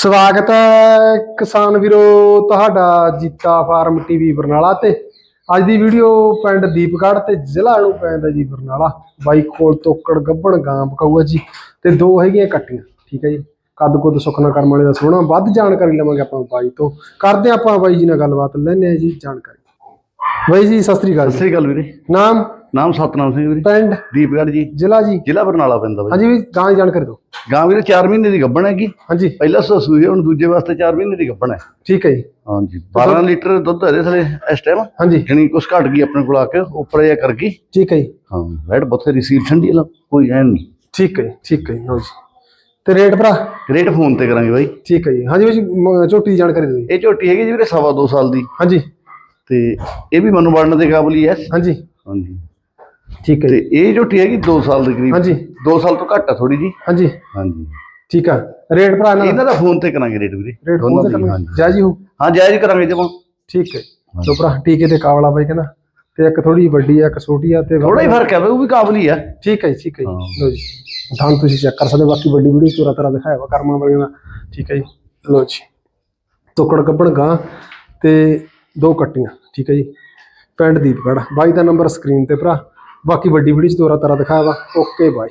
ਸਵਾਗਤ ਹੈ ਕਿਸਾਨ ਵੀਰੋ ਤੁਹਾਡਾ ਜੀਤਾ ਫਾਰਮ ਟੀਵੀ ਬਰਨਾਲਾ ਤੇ। ਅੱਜ ਦੀ ਵੀਡੀਓ ਪਿੰਡ ਦੀਪਗੜ੍ਹ ਤੇ ਜ਼ਿਲ੍ਹਾ ਨੂੰ ਪੈਂਦਾ ਜੀ ਬਰਨਾਲਾ। ਬਾਈ ਕੋਲ ਤੋਕੜ ਗੱਬਣ ਗਾਂ ਪਕਾਊਆ ਜੀ। ਤੇ ਦੋ ਹੈਗੀਆਂ ਕੱਟੀਆਂ ਠੀਕ ਹੈ ਜੀ। ਕੱਦ ਕੁੱਦ ਸੁਖਨਾ ਕਰਮ ਵਾਲੇ ਦਾ ਸੋਹਣਾ ਵੱਧ ਜਾਣਕਾਰੀ ਲਵਾਂਗੇ ਆਪਾਂ ਬਾਈ ਤੋਂ। ਕਰਦੇ ਆਪਾਂ ਬਾਈ ਜੀ ਨਾਲ ਗੱਲਬਾਤ ਲੈਣੇ ਆ ਜੀ ਜਾਣਕਾਰੀ। ਬਾਈ ਜੀ ਸਤਿ ਸ੍ਰੀ ਅਕਾਲ ਸਤਿ ਸ੍ਰੀ ਅਕਾਲ ਵੀਰੇ। ਨਾਮ? ਨਾਮ ਸਤਨਾਮ ਸਿੰਘ ਵੀਰੇ। ਪਿੰਡ? ਦੀਪਗੜ੍ਹ ਜੀ। ਜ਼ਿਲ੍ਹਾ ਜੀ। ਜ਼ਿਲ੍ਹਾ ਬਰਨਾਲਾ ਪੈਂਦਾ ਬਾਈ। ਹਾਂਜੀ ਵੀ ਗਾਂ ਜਾਣਕਾਰੀ ਦਿਓ। ਗਾਂ ਵੀਰੇ 4 ਮਹੀਨੇ ਦੀ ਗੱਭਣ ਹੈਗੀ। ਹਾਂਜੀ। ਪਹਿਲਾ ਹੈ, ਹੁਣ ਦੂਜੇ ਵਾਸਤੇ 4 ਮਹੀਨੇ ਦੀ ਗੱਭਣ ਹੈ। ਠੀਕ ਹੈ ਜੀ। ਹਾਂਜੀ। 12 ਲੀਟਰ ਦੁੱਧ ਇਹਦੇ ਥਲੇ ਇਸ ਟਾਈਮ ਹਾਂਜੀ। ਜਣੀ ਕੁਛ ਘਟ ਗਈ ਆਪਣੇ ਕੋਲ ਆ ਕੇ ਉੱਪਰ ਇਹ ਕਰ ਗਈ। ਠੀਕ ਹੈ ਜੀ। ਹਾਂ ਰੈਡ ਬਥੇ ਰਿਸੀਵ ਠੰਡੀ ਲਾ ਕੋਈ ਐ ਨਹੀਂ। ਠੀਕ ਹੈ ਜੀ, ਠੀਕ ਹੈ ਜੀ, ਲਓ ਜੀ। ਤੇ ਰੇਟ ਭਰਾ? ਰੇਟ ਫੋਨ ਤੇ ਕਰਾਂਗੇ ਬਾਈ। ਠੀਕ ਹੈ ਜੀ। ਹਾਂਜੀ ਜੀ ਮ- ਝੋਟੀ ਦੀ ਜਾਣਕਾਰੀ ਦਿਓ ਜੀ। ਇਹ ਝੋਟੀ ਹੈਗੀ ਜੀ ਵੀਰੇ ਸਵਾ ਦੋ ਸਾਲ ਦੀ। ਹਾਂਜੀ। ਤੇ ਇਹ ਵੀ ਮਨੂੰ ਬਣਨ ਦੇ ਕਾਬਲ ਹੀ ਹੈ। ਹਾਂਜੀ। ਹਾਂਜੀ। ਠੀਕ ਹੈ ਤੇ ਜੀ। ਇਹ ਝੋਟੀ ਹੈਗੀ 2 ਸਾਲ ਦੇ ਕਰੀਬ। ਹਾਂਜੀ। 2 ਸਾਲ ਤੋਂ ਘੱਟ ਆ ਥੋੜੀ ਜੀ। ਹਾਂਜੀ। ਹਾਂਜੀ। ਠੀਕ ਆ। ਰੇਟ ਭਰਾ ਦਾ? ਇਹਨਾਂ ਦਾ ਫੋਨ ਤੇ ਕਰਾਂਗੇ ਰੇਟ ਵੀਰੇ। ਰੇਟ ਦੋਨਾਂ ਫੋਨ ਤੇ ਹਾਂਜੀ। ਹੋ ਹਾਂ ਜਾਇਜ਼ ਕਰਾਂਗੇ ਜਮਾ ਠੀਕ ਹੈ। ਲੋ ਭਰਾ ਟੀਕੇ ਤੇ ਕਾਵਲਾ ਬਾਈ ਕਹਿੰਦਾ। ਤੇ ਇੱਕ ਥੋੜੀ ਵੱਡੀ ਆ ਇੱਕ ਛੋਟੀ ਆ ਤੇ ਥੋੜਾ ਹੀ ਫ਼ਰਕ ਹੈ ਬਈ ਉਹ ਵੀ ਕਾਬਲ ਆ। ਠੀਕ ਹੈ ਠੀਕ ਹੈ। ਲਓ ਜੀ। ਧਾਨ ਤੁਸੀਂ ਚੈੱਕ ਕਰ ਸਕਦੇ ਬਾਕੀ ਵੱਡੀ ਵੀਡੀਓ ਚੋਰਾ ਤਰਾ ਦਿਖਾਇਆ ਵਾ ਕਰਮਾਂ ਵਾਲੀਆਂ ਦਾ। ਠੀਕ ਹੈ ਜੀ। ਲਓ ਜੀ। ਤੋਕੜ ਕੱਪਣ ਗਾਂ ਤੇ ਦੋ ਕੱਟੀਆਂ। ਠੀਕ ਹੈ ਜੀ। ਪਿੰਡ ਦੀਪਗੜ੍ਹ। ਬਾਈ ਦਾ ਨੰਬਰ ਸਕਰੀਨ ਤੇ ਭਰਾ। ਬਾਕੀ ਵੱਡੀ ਵੀਡੀਓ ਚ ਤੋਰਾ ਤਰਾ ਦਿਖਾਇਆ ਵਾ ਓਕੇ ਬਾਏ।